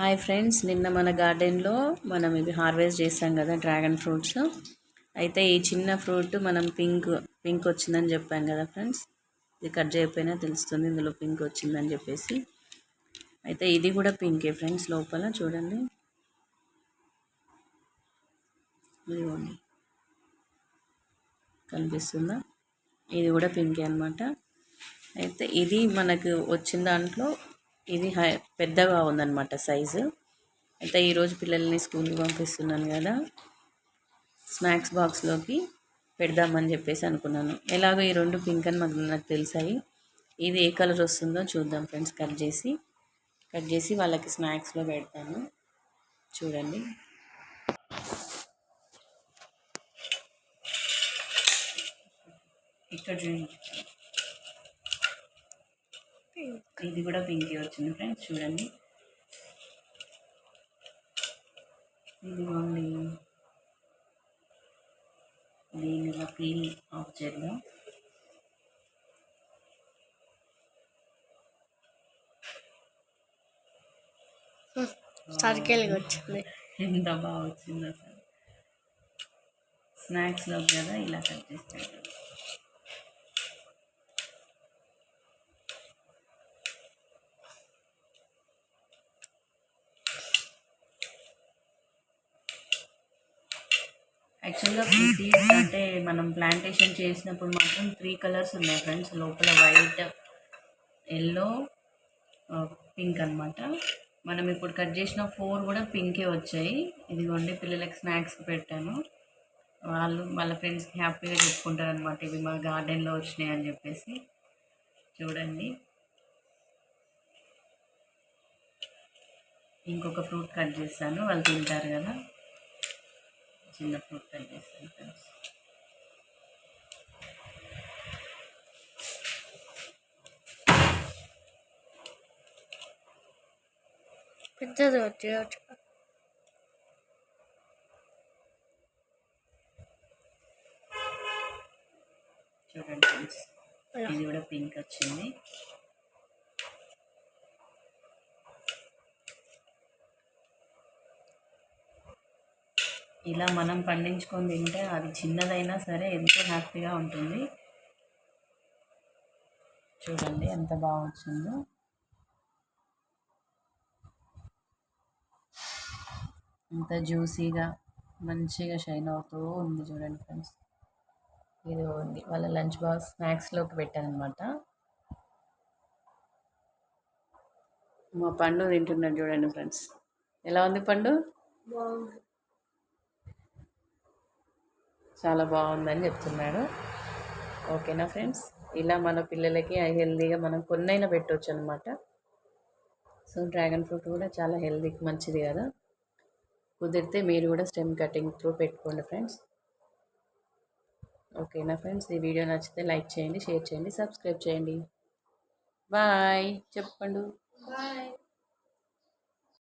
Hi friends నిన్న మన గార్డెన్లో మనం ఇవి హార్వెస్ట్ చేసాం కదా డ్రాగన్ ఫ్రూట్స్. అయితే ఈ చిన్న ఫ్రూట్ మనం పింక్ పింక్ వచ్చిందని చెప్పాం కదా ఫ్రెండ్స్. ఇది కట్ చేయకపోయినా తెలుస్తుంది ఇందులో పింక్ వచ్చిందని చెప్పేసి. అయితే ఇది కూడా పింకే ఫ్రెండ్స్ లోపల చూడండి. ఇదిగోండి. కనిపిస్తుందా? ఇది కూడా పింకే అనమాట అయితే ఇది మనకు వచ్చిన దాంట్లో ఇది హై పెద్దగా ఉందన్నమాట సైజు. అయితే ఈరోజు పిల్లల్ని స్కూల్కి పంపిస్తున్నాను కదా. స్నాక్స్ బాక్స్లోకి పెడదామని చెప్పేసి అనుకున్నాను. ఎలాగో ఈ రెండు పింక్ అని మాకు నాకు తెలిసాయి. ఇది ఏ కలర్ వస్తుందో చూద్దాం ఫ్రెండ్స్. కట్ చేసి కట్ చేసి వాళ్ళకి స్నాక్స్లో పెడతాను. చూడండి. ఇక్కడ చూడండి. ఇది కూడా పింకీ వచ్చింది ఫ్రెండ్స్ చూడండి. ఇదిగోండి. దీని ఇలా పీల్ ఆఫ్ చేద్దాం. సర్కిల్ వచ్చింది. ఎంత బాగా వచ్చింది అసలు. స్నాక్స్లో కదా ఇలా కట్ చేస్తాడు యాక్చువల్గా సీడ్స్ అంటే మనం ప్లాంటేషన్ చేసినప్పుడు మాత్రం త్రీ కలర్స్ ఉన్నాయి ఫ్రెండ్స్. లోపల వైట్ ఎల్లో పింక్ అనమాట మనం ఇప్పుడు కట్ చేసిన ఫోర్ కూడా పింకే వచ్చాయి. ఇదిగోండి పిల్లలకి స్నాక్స్ పెట్టాను. వాళ్ళు వాళ్ళ ఫ్రెండ్స్కి హ్యాపీగా చెప్పుకుంటారు అనమాట ఇవి మా గార్డెన్లో వచ్చినాయి అని చెప్పేసి. చూడండి. ఇంకొక ఫ్రూట్ కట్ చేస్తాను వాళ్ళు తింటారు కదా. చిన్న ఫ్రూట్ కట్ చేస్తాను ఫ్రెండ్స్ పెద్దది వచ్చి చూడండి ఫ్రెండ్స్ ఇది కూడా పింక్ వచ్చింది ఇలా మనం పండించుకొని తింటే అది చిన్నదైనా సరే ఎంతో హ్యాపీగా ఉంటుంది. చూడండి ఎంత బాగా వచ్చిందో ఎంత జ్యూసీగా మంచిగా షైన్ అవుతూ ఉంది చూడండి ఫ్రెండ్స్. ఇది ఉంది. వాళ్ళ లంచ్ బాక్స్ స్నాక్స్లోకి పెట్టానమాట మా పండు తింటున్నాడు చూడండి ఫ్రెండ్స్. ఎలా ఉంది పండు? బాగుంది. చాలా బాగుందని చెప్తున్నాడు. ఓకేనా ఫ్రెండ్స్ ఇలా మన పిల్లలకి హెల్తీగా మనం కొన్నైనా పెట్టవచ్చు అనమాట సో డ్రాగన్ ఫ్రూట్ కూడా చాలా హెల్దీకి మంచిది కదా. కుదిరితే మీరు కూడా స్టెమ్ కటింగ్ త్రూ పెట్టుకోండి ఫ్రెండ్స్. ఓకేనా ఫ్రెండ్స్ ఈ వీడియో నచ్చితే లైక్ చేయండి షేర్ చేయండి సబ్స్క్రైబ్ చేయండి. బాయ్ చెప్పండు.